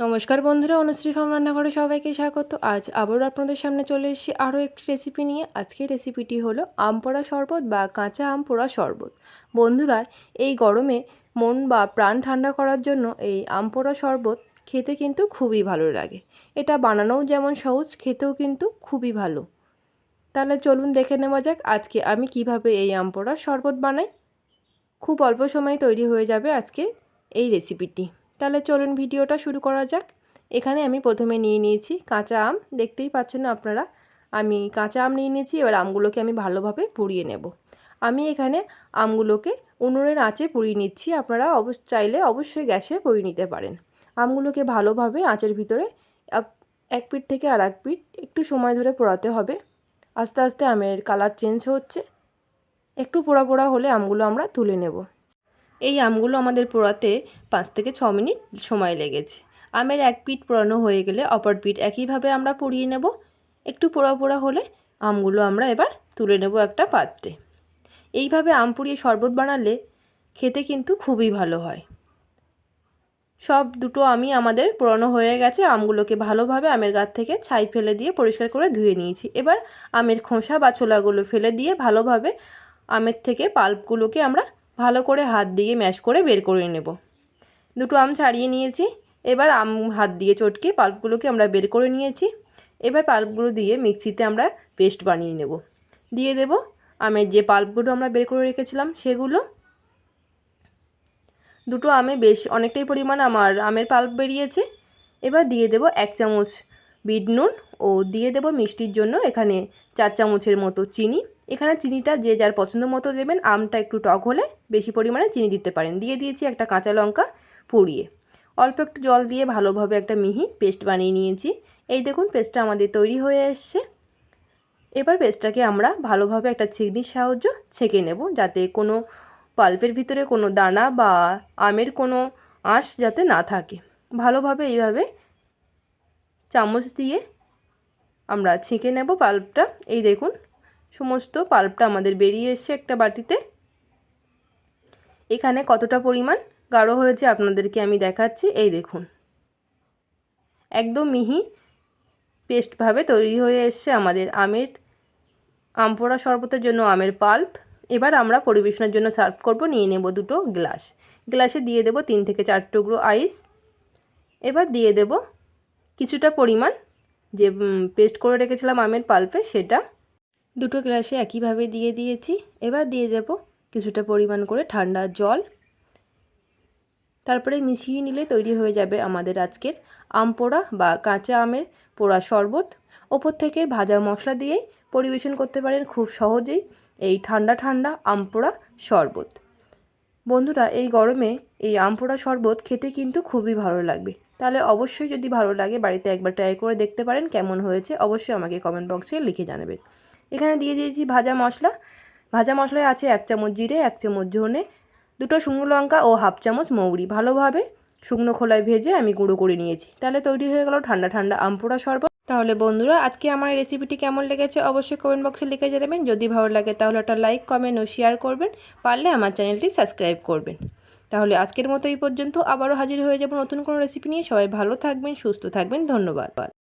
নমস্কার বন্ধুরা, অনুশ্রী ফার্ম রান্নাঘরে সবাইকে স্বাগত। আজ আবারও আপনাদের সামনে চলে এসেছি আরও একটি রেসিপি নিয়ে। আজকের রেসিপিটি হলো আম পোড়া শরবত বা কাঁচা আম পোড়া শরবত। বন্ধুরা, এই গরমে মন বা প্রাণ ঠান্ডা করার জন্য এই আম পোড়া শরবত খেতে কিন্তু খুবই ভালো লাগে। এটা বানানোও যেমন সহজ, খেতেও কিন্তু খুবই ভালো। তাহলে চলুন দেখে নেওয়া যাক আজকে আমি কীভাবে এই আম পোড়া শরবত বানাই। খুব অল্প সময়ে তৈরি হয়ে যাবে আজকে এই রেসিপিটি তাহলে চলুন ভিডিওটা শুরু করা যাক। এখানে আমি প্রথমে নিয়ে নিয়েছি কাঁচা আম। দেখতেই পাচ্ছেন আপনারা, আমি কাঁচা আম নিয়ে নিয়েছি, এবার আমগুলোকে আমি ভালোভাবে পুড়িয়ে নেব। আমি এখানে আমগুলোকে উনুনের আঁচে পুড়িয়ে নিচ্ছি, আপনারা অবশ্য, চাইলে অবশ্যই গ্যাসে পুড়িয়ে নিতে পারেন। আমগুলোকে ভালোভাবে আঁচের ভিতরে এক পিঠ থেকে আর এক পিঠ একটু সময় ধরে পোড়াতে হবে। আস্তে আস্তে আমের কালার চেঞ্জ হচ্ছে। একটু পোড়া পোড়া হলে আমগুলো আমরা তুলে নেব। এই আমগুলো আমাদের পোড়াতে পাঁচ থেকে ছ মিনিট সময় লেগেছে। আমের এক পিঠ পোড়ানো হয়ে গেলে অপর পিঠ একইভাবে আমরা পুড়িয়ে নেব। একটু পোড়া পোড়া হলে আমগুলো আমরা এবার তুলে নেব একটা পাত্রে। এইভাবে আম পুড়িয়ে শরবত বানালে খেতে কিন্তু খুবই ভালো হয়। সব দুটো আমি আমাদের পুরনো হয়ে গেছে। আমগুলোকে ভালোভাবে আমের গাছ থেকে ছাই ফেলে দিয়ে পরিষ্কার করে ধুয়ে নিয়েছি। এবার আমের খোসা বা ছোলাগুলো ফেলে দিয়ে ভালোভাবে আমের থেকে পাল্পগুলোকে আমরা ভালো করে হাত দিয়ে ম্যাশ করে বের করে নেব। দুটো আম ছাড়িয়ে নিয়েছি। এবার আম হাত দিয়ে চটকে পাল্পগুলোকে আমরা বের করে নিয়েছি। এবার পাল্পগুলো দিয়ে মিক্সিতে আমরা পেস্ট বানিয়ে নেব। দিয়ে দেব আমের যে পাল্পগুলো আমরা বের করে রেখেছিলাম সেগুলো। দুটো আমে বেশ অনেকটাই পরিমাণ আমার আমের পাল্প বেরিয়েছে। এবার দিয়ে দেব এক চামচ বিট নুন ও দিয়ে দেব মিষ্টির জন্য এখানে চার চামচের মতো চিনি। এখানে চিনিটা যে যার পছন্দ মতো দেবেন, আমটা একটু টক হলে বেশি পরিমাণে চিনি দিতে পারেন। দিয়ে দিয়েছি একটা কাঁচা লঙ্কা পুড়িয়ে। অল্প একটু জল দিয়ে ভালোভাবে একটা মিহি পেস্ট বানিয়ে নিয়েছি। এই দেখুন পেস্টটা আমাদের তৈরি হয়ে এসছে। এবার পেস্টটাকে আমরা ভালোভাবে একটা ছিগনির সাহায্য ছেঁকে নেব, যাতে কোনো পাল্পের ভিতরে কোনো দানা বা আমের কোনো আঁশ যাতে না থাকে। ভালোভাবে এইভাবে চামচ দিয়ে আমরা ছেঁকে নেব পাল্পটা। এই দেখুন সমস্ত পাল্পটা আমাদের বেরিয়ে এসছে একটা বাটিতে। এখানে কতটা পরিমাণ গাঢ় হয়েছে আপনাদেরকে আমি দেখাচ্ছি। এই দেখুন। একদম মিহি পেস্টভাবে তৈরি হয়ে এসছে আমাদের আমের, আমপোড়া শরবতের জন্য আমের পাল্প। এবার আমরা পরিবেশনের জন্য সার্ভ করব, নিয়ে নেব দুটো গ্লাস। গ্লাসে দিয়ে দেব তিন থেকে চার টুকরো আইস। এবার দিয়ে দেব কিছুটা পরিমাণ যে পেস্ট করে রেখেছিলাম আমের পাল্পে সেটা। দুটো গ্লাসে একইভাবে দিয়ে দিয়েছি। এবার দিয়ে দেব কিছুটা পরিমাণ করে ঠান্ডা জল। তারপরে মিশিয়ে নিলে তৈরি হয়ে যাবে আমাদের আজকের আম পোড়া বা কাঁচা আমের পোড়া শরবত। ওপর থেকে ভাজা মশলা দিয়েই পরিবেশন করতে পারেন খুব সহজেই এই ঠান্ডা ঠান্ডা আম পোড়া শরবত। বন্ধুরা, এই গরমে এই আম পোড়া শরবত খেতে কিন্তু খুবই ভালো লাগবে। তাহলে অবশ্যই যদি ভালো লাগে, বাড়িতে একবার ট্রাই করে দেখতে পারেন কেমন হয়েছে, অবশ্যই আমাকে কমেন্ট বক্সে লিখে জানাবেন। এখানে দিয়ে দিয়েছি ভাজা মশলা। ভাজা মশলায় আছে এক চামচ জিরে, এক চামচ ধনে, দুটো শুকনো লঙ্কা ও হাফ চামচ মৌরি। ভালোভাবে শুকনো খোলায় ভেজে আমি গুঁড়ো করে নিয়েছি। তাহলে তৈরি হয়ে গেল ঠান্ডা ঠান্ডা আমপুরা শরবত। তাহলে বন্ধুরা, আজকে আমার রেসিপিটি কেমন লেগেছে অবশ্যই কমেন্ট বক্সে লিখে জানাবেন। যদি ভালো লাগে তাহলে একটা লাইক কমেন্ট ও শেয়ার করবেন। পারলে আমার চ্যানেলটি সাবস্ক্রাইব করবেন। তাহলে আজকের মতো এই পর্যন্ত আবারও হাজির হয়ে যাব নতুন কোনো রেসিপি নিয়ে। সবাই ভালো থাকবেন, সুস্থ থাকবেন। ধন্যবাদ।